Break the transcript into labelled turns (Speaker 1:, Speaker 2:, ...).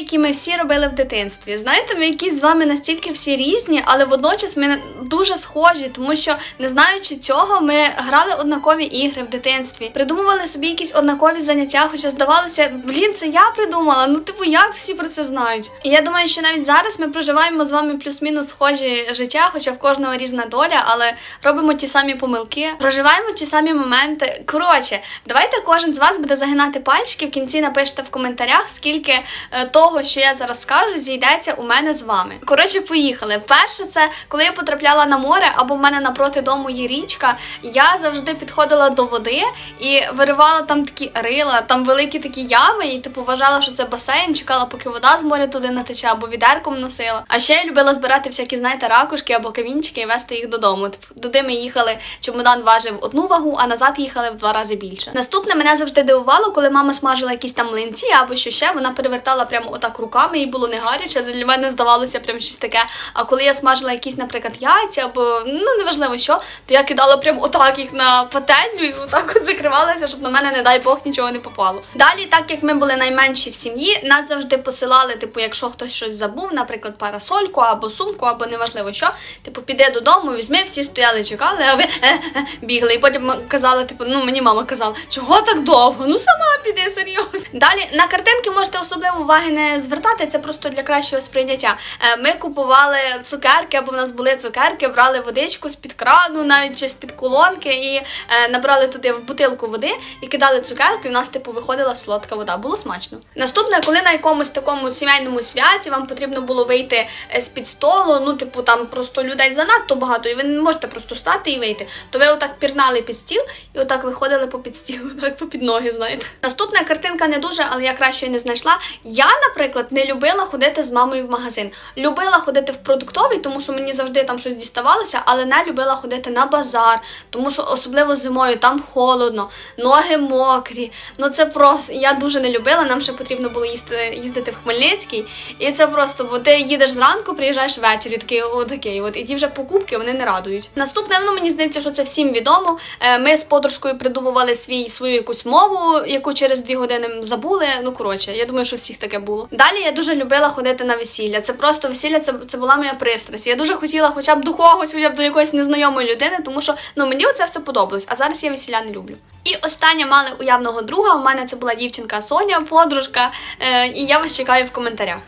Speaker 1: які ми всі робили в дитинстві. Знаєте, ми якісь з вами настільки всі різні, але водночас ми дуже схожі, тому що не знаючи цього, ми грали однакові ігри в дитинстві, придумували собі якісь однакові заняття, хоча здавалося, блін, це я придумала. Ну, типу, як всі про це знають? І я думаю, що навіть зараз ми проживаємо з вами плюс-мінус схожі життя, хоча в кожного різна доля, але робимо ті самі помилки, проживаємо ті самі моменти. Коротше, давайте кожен з вас буде загинати пальчики. В кінці напишете в коментарях, скільки е, того, що я зараз скажу, зійдеться у мене з вами. Коротше, поїхали. Перше, це коли я потрапляла на море, або в мене напроти дому є річка. Я завжди підходила до води і виривала там такі рила, там великі такі ями, і типу вважала, що це басейн, чекала, поки вода з моря туди натече, або відерком носила. А ще я любила збирати всякі, знаєте, ракушки або камінчики і вести їх додому. Типу, туди ми їхали, чемодан важив одну вагу, а назад їхали в два рази більше. Наступне мене завжди дивувало, коли мама смажила якісь там млинці або що ще, вона перевертала прямо отак руками, їй було не гаряче. Для мене здавалося прям щось таке. А коли я смажила якісь, наприклад, яйця або ну неважливо що, то я кидала прямо отак їх на пательню і отак от закривалася, щоб на мене, не дай Бог, нічого не попало. Далі, так як ми були найменші в сім'ї, нас завжди посилали, типу, якщо хтось щось забув, наприклад, парасольку або сумку, або неважливо що, типу, піде додому, візьми, всі стояли, чекали, а ви е, е, бігли. І потім казали, типу, ну мені мама казала, чого так довго? Ну сама піди серйозно. Далі на картинки можете особливо уваги не звертати, це просто для кращого сприйняття. Е, Ми купували цукерки, або в нас були цукерки, брали водичку з-під крану, навіть чи з-під колонки, і е, набрали туди в бутилку води і кидали цукерки. І в нас, типу, виходила солодка вода. Було смачно. Наступне, коли на якомусь такому сімейному святі вам потрібно було вийти е, з-під столу, ну, типу, там просто людей занадто багато, і ви не можете просто стати і вийти. То ви отак пірнали під стіл і отак виходили по під стіл, так по під ноги, знаєте. Наступна картинка не дуже, але я краще не знайшла. Я, наприклад, не любила ходити з мамою в магазин. Любила ходити в продуктовий, тому що мені завжди там щось діставалося, але не любила ходити на базар, тому що особливо зимою там холодно, ноги мокрі. Ну це просто я дуже не любила. Нам ще потрібно було їсти, їздити в Хмельницький. І це просто, бо ти їдеш зранку, приїжджаєш ввечері, такий отакий. От і ті вже покупки вони не радують. Наступне, ну мені здається, що це всім відомо. Е, Ми з подружкою придумували свій свою якусь мову, яку через дві години забули. Ну коротше, я думаю, що всіх таке було. Далі я дуже любила ходити на весілля. Це просто весілля, це, це була моя пристрасть. Я дуже хотіла, хоча б до когось, хоча б до якоїсь незнайомої людини, тому що ну мені це все подобалось. А зараз я весілля не люблю. І останнє мали уявного друга. У мене це була дівчинка Соня, подружка. Е, і я вас чекаю в коментарях.